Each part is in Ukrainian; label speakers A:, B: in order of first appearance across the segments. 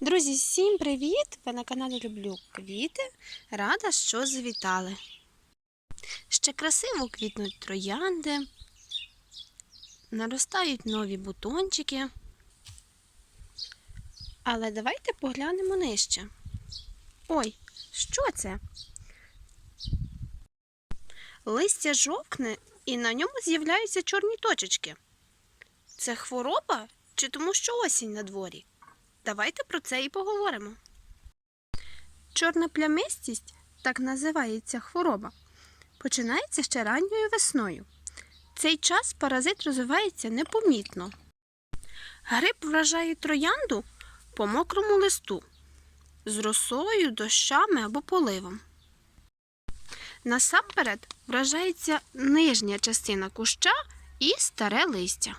A: Друзі, всім привіт! Ви на каналі Люблю Квіти. Рада, що завітали. Ще красиво квітнуть троянди, наростають нові бутончики. Але давайте поглянемо нижче. Ой, що це? Листя жовкне і на ньому з'являються чорні точечки. Це хвороба чи тому, що осінь на дворі? Давайте про це і поговоримо. Чорна плямистість, так називається хвороба, починається ще ранньою весною. Цей час паразит розвивається непомітно. Гриб вражає троянду по мокрому листу з росою, дощами або поливом. Насамперед вражається нижня частина куща і старе листя.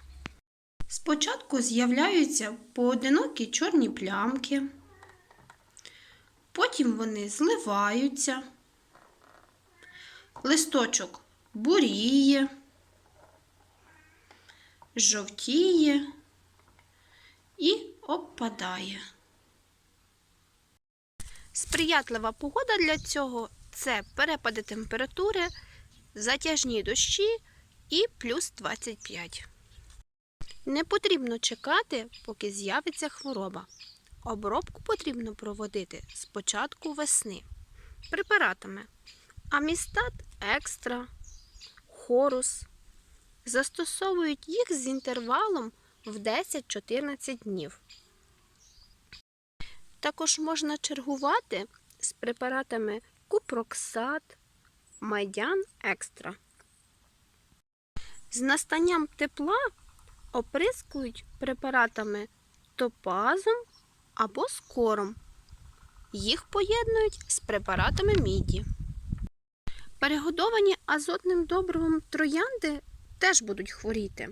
A: Спочатку з'являються поодинокі чорні плямки, потім вони зливаються, листочок буріє, жовтіє і опадає. Сприятлива погода для цього це перепади температури, затяжні дощі і плюс 25. Не потрібно чекати, поки з'явиться хвороба. Обробку потрібно проводити з початку весни препаратами Амістат Екстра, Хорус. Застосовують їх з інтервалом в 10-14 днів. Також можна чергувати з препаратами Купроксат, Майдян Екстра. З настанням тепла оприскують препаратами топазом або скором. Їх поєднують з препаратами міді. Перегодовані азотним добривом троянди теж будуть хворіти.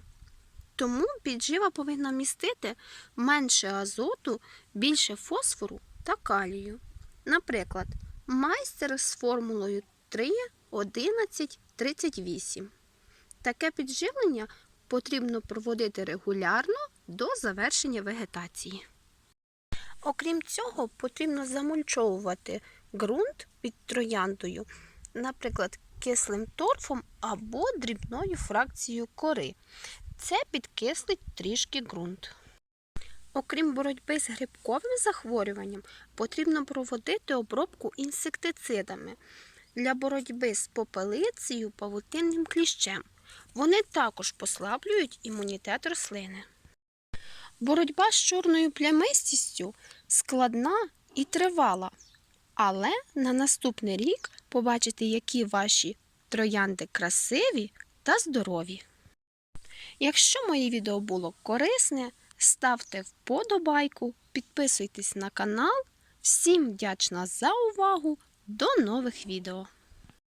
A: Тому піджива повинна містити менше азоту, більше фосфору та калію. Наприклад, майстер з формулою 3, 11, 38. Таке підживлення потрібно проводити регулярно до завершення вегетації. Окрім цього, потрібно замульчовувати ґрунт під трояндою, наприклад, кислим торфом або дрібною фракцією кори. Це підкислить трішки ґрунт. Окрім боротьби з грибковим захворюванням, потрібно проводити обробку інсектицидами для боротьби з попелицею павутинним кліщем. Вони також послаблюють імунітет рослини. Боротьба з чорною плямистістю складна і тривала, але на наступний рік побачите, які ваші троянди красиві та здорові. Якщо моє відео було корисне, ставте вподобайку, підписуйтесь на канал. Всім вдячна за увагу! До нових відео!